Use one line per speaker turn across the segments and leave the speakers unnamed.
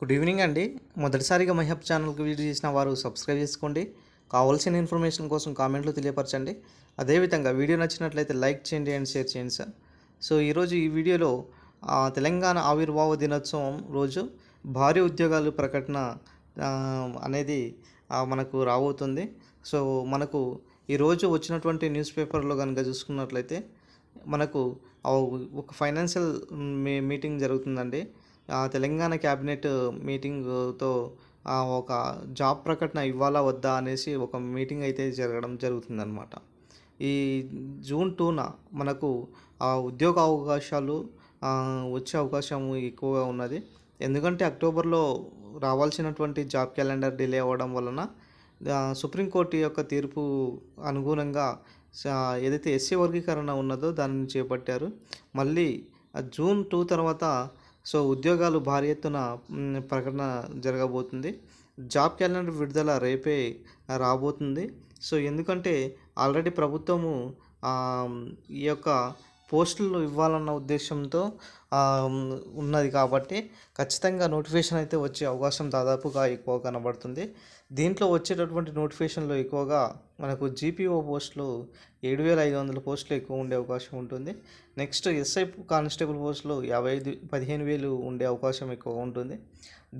Good evening అండి. మొదటిసారిగా మహిహబ్ ఛానల్కి వీడియో చేసిన వారు సబ్స్క్రైబ్ చేసుకోండి. కావాల్సిన ఇన్ఫర్మేషన్ కోసం కామెంట్లో తెలియపరచండి. అదేవిధంగా వీడియో నచ్చినట్లయితే లైక్ చేయండి అండ్ షేర్ చేయండి సార్ సో ఈరోజు ఈ వీడియోలో తెలంగాణ ఆవిర్భావ దినోత్సవం రోజు భారీ ఉద్యోగాలు ప్రకటన అనేది మనకు రాబోతుంది. సో మనకు ఈరోజు వచ్చినటువంటి న్యూస్ పేపర్లో కనుక చూసుకున్నట్లయితే మనకు ఒక ఫైనాన్షియల్ మీ మీటింగ్ జరుగుతుందండి. తెలంగాణ క్యాబినెట్ మీటింగ్తో ఒక జాబ్ ప్రకటన ఇవ్వాలా వద్దా అనేసి ఒక మీటింగ్ అయితే జరగడం జరుగుతుందన్నమాట. ఈ జూన్ టూన మనకు ఆ ఉద్యోగ అవకాశాలు వచ్చే అవకాశం ఎక్కువగా ఉన్నది. ఎందుకంటే అక్టోబర్లో రావాల్సినటువంటి జాబ్ క్యాలెండర్ డిలే అవ్వడం వలన సుప్రీంకోర్టు యొక్క తీర్పు అనుగుణంగా ఏదైతే ఎస్సీ వర్గీకరణ ఉన్నదో దానిని చేపట్టారు. మళ్ళీ జూన్ టూ తర్వాత సో ఉద్యోగాలు భారీ ఎత్తున ప్రకటన జరగబోతుంది. జాబ్ క్యాలెండర్ విడుదల రేపే రాబోతుంది. సో ఎందుకంటే ఆల్రెడీ ప్రభుత్వము ఈ యొక్క పోస్టులు ఇవ్వాలన్న ఉద్దేశంతో ఉన్నది కాబట్టి ఖచ్చితంగా నోటిఫికేషన్ అయితే వచ్చే అవకాశం దాదాపుగా ఎక్కువ కనబడుతుంది. దీంట్లో వచ్చేటటువంటి నోటిఫికేషన్లో ఎక్కువగా మనకు జీపీఓ పోస్టులు ఏడు వేల ఐదు వందల పోస్టులు ఎక్కువ ఉండే అవకాశం ఉంటుంది. నెక్స్ట్ ఎస్ఐ కానిస్టేబుల్ పోస్టులు యాభై ఐదు పదిహేను వేలు ఉండే అవకాశం ఎక్కువ ఉంటుంది.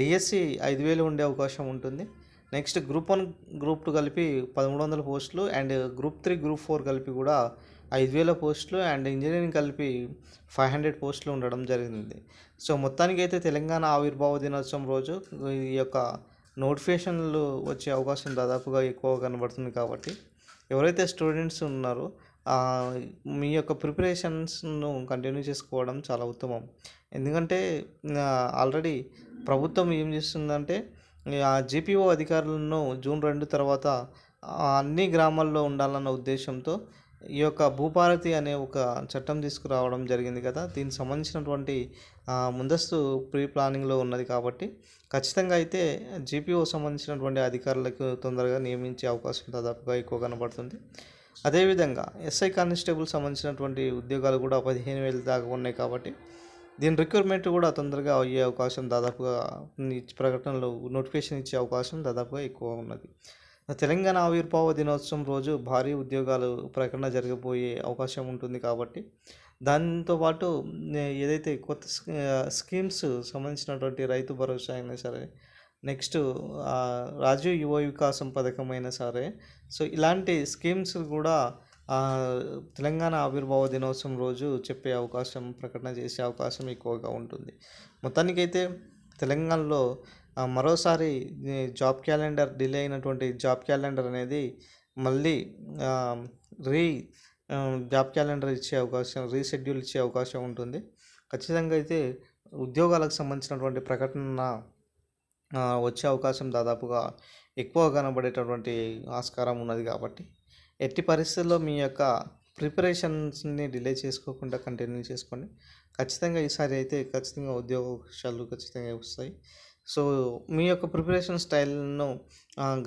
డిఎస్సి ఐదు వేలు ఉండే అవకాశం ఉంటుంది. Next group one group two కలిపి పదమూడు వందల పోస్టులు and group three group four కలిపి కూడా ఐదు వేల పోస్టులు అండ్ ఇంజనీరింగ్ కలిపి ఫైవ్ హండ్రెడ్ పోస్టులు ఉండడం జరిగింది. సో మొత్తానికి అయితే తెలంగాణ ఆవిర్భావ దినోత్సవం రోజు ఈ యొక్క నోటిఫికేషన్లు వచ్చే అవకాశం దాదాపుగా ఎక్కువ కనబడుతుంది కాబట్టి ఎవరైతే స్టూడెంట్స్ ఉన్నారో మీ యొక్క ప్రిపరేషన్స్ను కంటిన్యూ చేసుకోవడం చాలా ఉత్తమం. ఎందుకంటే ఆల్రెడీ ప్రభుత్వం ఏం చేస్తుందంటే ఆ జీపీఓ అధికారులను జూన్ రెండు తర్వాత అన్ని గ్రామాల్లో ఉండాలన్న ఉద్దేశంతో ఈ యొక్క భూపారతి అనే ఒక చట్టం తీసుకురావడం జరిగింది కదా. దీనికి సంబంధించినటువంటి ముందస్తు ప్రీ ప్లానింగ్లో ఉన్నది కాబట్టి ఖచ్చితంగా అయితే జీపీఓ సంబంధించినటువంటి అధికారులకు తొందరగా నియమించే అవకాశం దాదాపుగా ఎక్కువ కనబడుతుంది. అదేవిధంగా ఎస్ఐ కానిస్టేబుల్ సంబంధించినటువంటి ఉద్యోగాలు కూడా పదిహేను వేలు దాకా ఉన్నాయి కాబట్టి దీని రిక్రూట్మెంట్ కూడా తొందరగా అయ్యే అవకాశం దాదాపుగా ప్రకటనలో నోటిఫికేషన్ ఇచ్చే అవకాశం దాదాపుగా ఎక్కువ ఉన్నది. తెలంగాణ ఆవిర్భావ దినోత్సవం రోజు భారీ ఉద్యోగాలు ప్రకటన జరగబోయే అవకాశం ఉంటుంది కాబట్టి దాంతోపాటు ఏదైతే కొత్త స్కీ- స్కీమ్స్ సంబంధించినటువంటి రైతు భరోసా అయినా సరే నెక్స్ట్ రాజీవ్ యువ వికాసం పథకం అయినా సరే సో ఇలాంటి స్కీమ్స్ కూడా తెలంగాణ ఆవిర్భావ దినోత్సవం రోజు చెప్పే అవకాశం ప్రకటన చేసే అవకాశం ఎక్కువగా ఉంటుంది. మొత్తానికైతే తెలంగాణలో మరోసారి జాబ్ క్యాలెండర్ డిలే అయినటువంటి జాబ్ క్యాలెండర్ అనేది మళ్ళీ రీ జాబ్ క్యాలెండర్ ఇచ్చే అవకాశం రీషెడ్యూల్ ఇచ్చే అవకాశం ఉంటుంది. ఖచ్చితంగా అయితే ఉద్యోగాలకు సంబంధించినటువంటి ప్రకటన వచ్చే అవకాశం దాదాపుగా ఎక్కువ కనబడేటటువంటి ఆస్కారం ఉన్నది కాబట్టి ఎట్టి పరిస్థితుల్లో మీ యొక్క ప్రిపరేషన్స్ని డిలే చేసుకోకుండా కంటిన్యూ చేసుకోండి. ఖచ్చితంగా ఈసారి అయితే ఖచ్చితంగా ఉద్యోగ అవకాశాలు ఖచ్చితంగా వస్తాయి. సో మీ యొక్క ప్రిపరేషన్ స్టైల్ను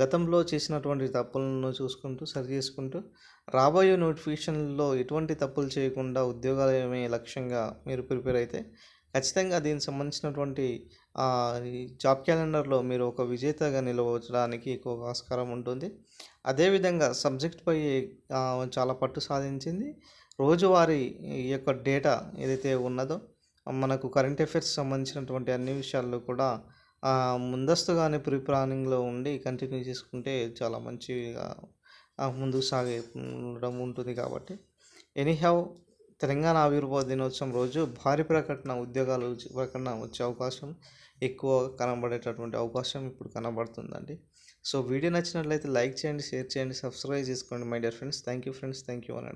గతంలో చేసినటువంటి తప్పులను చూసుకుంటూ సరి చేసుకుంటూ రాబోయే నోటిఫికేషన్లో ఎటువంటి తప్పులు చేయకుండా ఉద్యోగాలమే లక్ష్యంగా మీరు ప్రిపేర్ అయితే ఖచ్చితంగా దీనికి సంబంధించినటువంటి జాబ్ క్యాలెండర్లో మీరు ఒక విజేతగా నిలవడానికి ఎక్కువ ఆస్కారం ఉంటుంది. అదేవిధంగా సబ్జెక్ట్పై చాలా పట్టు సాధించింది. రోజువారీ ఈ యొక్క డేటా ఏదైతే ఉన్నదో మనకు కరెంట్ అఫైర్స్ సంబంధించినటువంటి అన్ని విషయాల్లో కూడా ముందస్తుగానే ప్రీ ప్లానింగ్లో ఉండి కంటిన్యూ చేసుకుంటే చాలా మంచిగా ముందుకు సాగే ఉండడం ఉంటుంది కాబట్టి. ఎనీహౌ తెలంగాణ ఆవిర్భావ దినోత్సవం రోజు భారీ ప్రకటన ఉద్యోగాలు ప్రకటన వచ్చే అవకాశం ఎక్కువ కనబడేటటువంటి అవకాశం ఇప్పుడు కనబడుతుందండి. సో వీడియో నచ్చినట్లయితే లైక్ చేయండి షేర్ చేయండి సబ్స్క్రైబ్ చేసుకోండి my dear friends. Thank you friends. Thank you అని